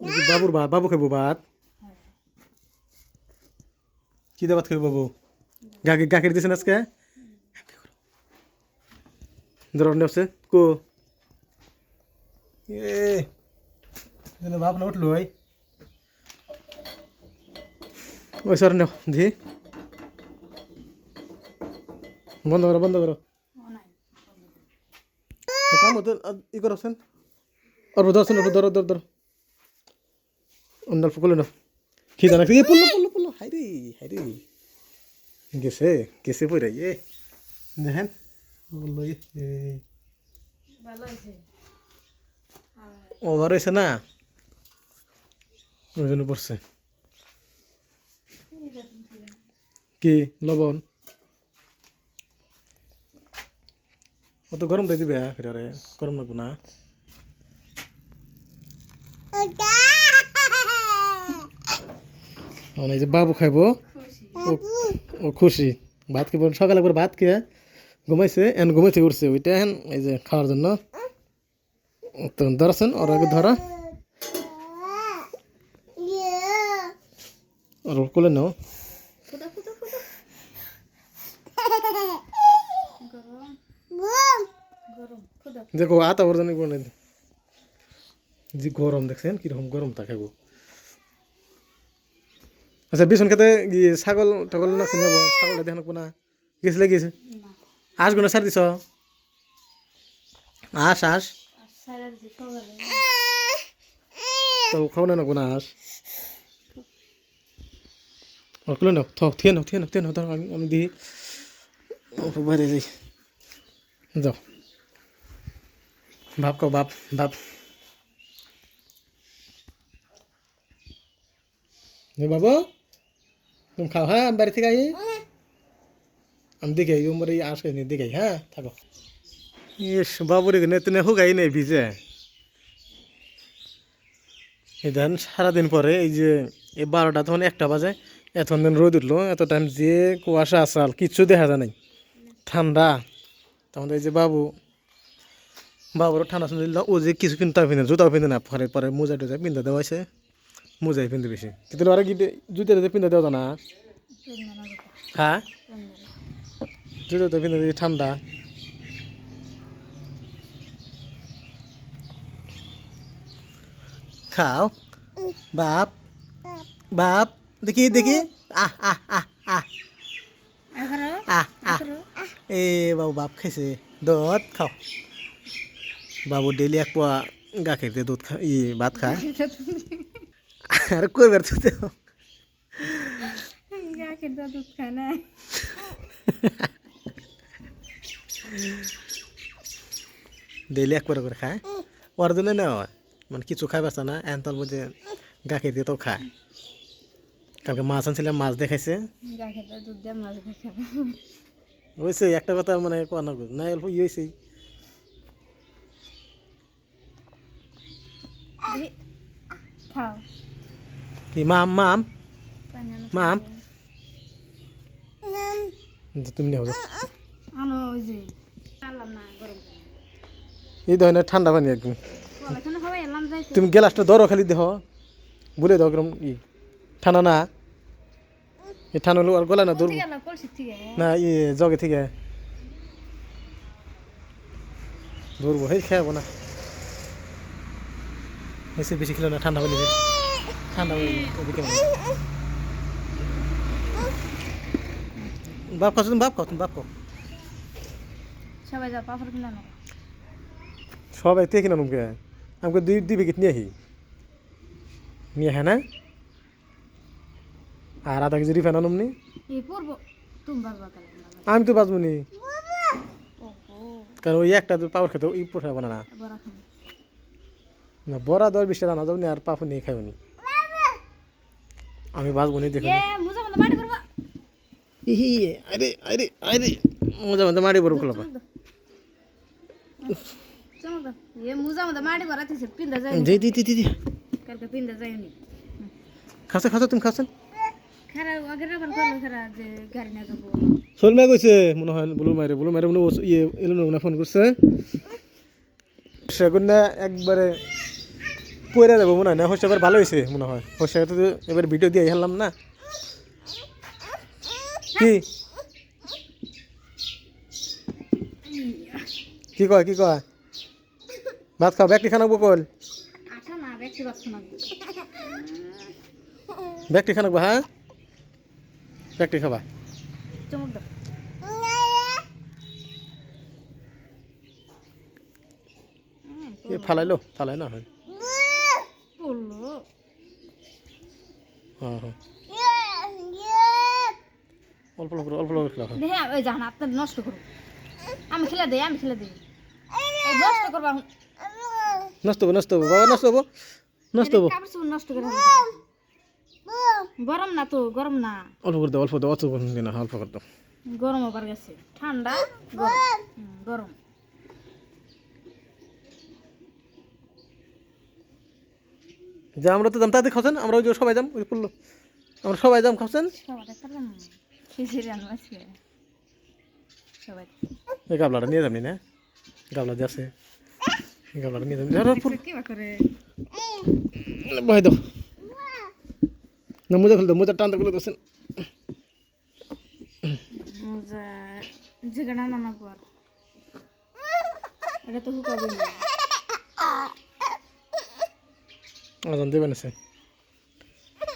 বাবুর ভাত বাবু খাইবো ভাত। কি দিয়ে ভাত খাইবো বাবু? গাখি গাখীর দিয়েছেন আজকে? ধর নেছে কো। এ বাপ না উঠল ওই। ওই সর নেও দি বন্ধ করো বন্ধ করো। কাম হতো ই করছেন অল্প ধরছেন ধরো ধর ধর। অন্য অল্প করলে না খিদা না পড়ল পড়ল পড়ল। হাই রে হাই রে। গেছে গেছে পড়ে, এ। দেখেন। বলল ওভার হয়েছে না? ওই জন্য পড়ছে। কি? লবণ? অত গরম দিয়ে দিবে ফেরে গরম লাগবো না। মানে এই যে বাবু খাইবো ও ও খুশি। ভাত খাইব সকালে একবার ভাত খেয়ে ঘুমাইছে এন ঘুমাইতে উঠছে ওইটা এন এই যে খাওয়ার জন্য। তো ধরাছেন ওর আগে ধরা। আর ওর কোলে নাও। দেখো আতা বর্জন বলে যে গরম দেখছেন কীরকম গরম তা খাব আচ্ছা বিছন খেতে ছাগল টাগল না চিনাব ছাগলটা দেখানো না গেছিলে গিয়েছে আসগুলো সার দিছ আস আস তো খাও না না আস ওগুলো নাও থ থিয়ে নাও থিয়ে নাও থিয়ে নাও ধরো আমি আমি দিই বাইরে যাই যাও ভাব কো বাপ বাপ বাবা, তুমি খাও হ্যাঁ বাড়ি থেকে আই। আমি দেখে উমরে আসে নি, দেখে হ্যাঁ থাকো। ইস, বাবুর এখানে তুমি হুগাই নেই ভিজে। এই দেন, সারাদিন পরে এই যে এই বারোটা, তখন একটা বাজে এতক্ষণ দিন রোদ উঠল, এত টাইম যে কুয়াশা আসাল কিচ্ছু দেখা যায় নাই। ঠান্ডা। তখন এই যে বাবু বাবুর ঠান্ডা শুনছিল ও যে কিছু কিনতে পিন্ধে জুতাও পিন্ধে না পরে পরে মোজা টুজা পিন্ধে দেওয়া হয়েছে। মোজাই পিন্ধে বেশি। কিন্তু গিয়ে জুতে টুতে পিন্ধে দেওয়া না। হ্যাঁ? জুতো তো পিন্ধে ঠান্ডা। খাও। বাপ। বাপ। দেখি দেখি। আহ আহ আহ আহ। আহ আহ। এ বাবু বাপ খাইছে। দুধ খাও। বাবু ডেলি এক পোয়া গাখীর দিয়ে দুধ খা ই ভাত খায় আর কই বের তুই দুধ খায় না ডেলি এক করে খায়? ওর জন্য নেওয়া মানে কিছু খাই পারছে না এন তোর মধ্যে গাখীর দিয়ে তো খায়। কালকে মাছ আনছিলাম মাছ দেখাইছে। দুধ হয়েছে একটা কথা মানে কোয়া না না অল্প ই হয়েছে খাও। কি মাম মাম? মাম? তুমি নেও যাও। আনো ওই যে পারলাম না এই ধরনের ঠান্ডা পানি একদম। তুমি গ্লাসটা ধরো খালি দেহ বলে দাও কিরম ই। ঠান্ডা না? এই ঠান্ডা হলো আর গলা না ধরবো। আছে না ই জগে থেকে। ধরবো হেই খাব না। বেশি বেশি খেলো না ঠান্ডা পানি। ঠান্ডা ওদিকে বাপ খাও তুমি বাপ খাও তুমি বাপ খাও সবাই যাও পাপড় কিনে সবাই নুমকে আমাকে দুই দুই প্যাকেট নিয়ে আহি। নিয়ে হ্যাঁ না? আর আধা কেজি রিফাইন আনুম নি? আমি তো বাঁচবো নি। কারণ ওই একটা পাওয়ার খেতে ওই পোষাবো না না বড়া দশ বিশটা দানা যাব নি আর পাপু নিয়ে খাইব নি। আমি বাঁচবো নি দেখো ইহি আরে আরে আরে। মজা মজা মারি বড় খোলা খাসা খাসা তুমি খাসেন? সলমা কইছে মনে হয় বুলু মারে বুলু মারে মনে ইয়ে এলো না ফোন করছে। সেগুন একবারে পরে যাব মনে হয়, না? হচ্ছে এবার ভালো হয়েছে মনে হয়। হচ্ছে তো এবার ভিডিও দিয়ে হেলাম না। কি? কি কয় কি কয়? ভাত খাও ব্যাগটি খানাক বকল ব্যাগটি খানাক হ্যাঁ? ব্যাগটি খাবা? ফালাইলো ফালাই না হয় পড়ল হ্যাঁ হ্যাঁ অল্প অল্প করে অল্প অল্প করে খেলা হয় ওই জান আপনার নষ্ট করো আমি খেলে দেই আমি খেলে দেই। নষ্ট করবা নষ্ট হব নষ্ট হব বাবা নষ্ট হব নষ্ট হব। নষ্ট করে। গরম না তো গরম না। অল্প করে দাও অল্প দাও অত করে না অল্প করে দাও। গরম আবার গেছে। ঠান্ডা গরম হুম, গরম যে আমরা তো দাম তাদের খাচ্ছেন আমরা ওই যে সবাই যাম ওই পড়ল আমরা সবাই যাম সবাই এই গাবলাটা নিয়ে যাবনি না? গাবলা যে আছে। গাবলাটা নিয়ে বহাই দাও। না মোজা খুলে দাও মোজা খুলে দোসেন মজা জিগানা পর এটা তো হুকাবি না আজান দেবেন আছে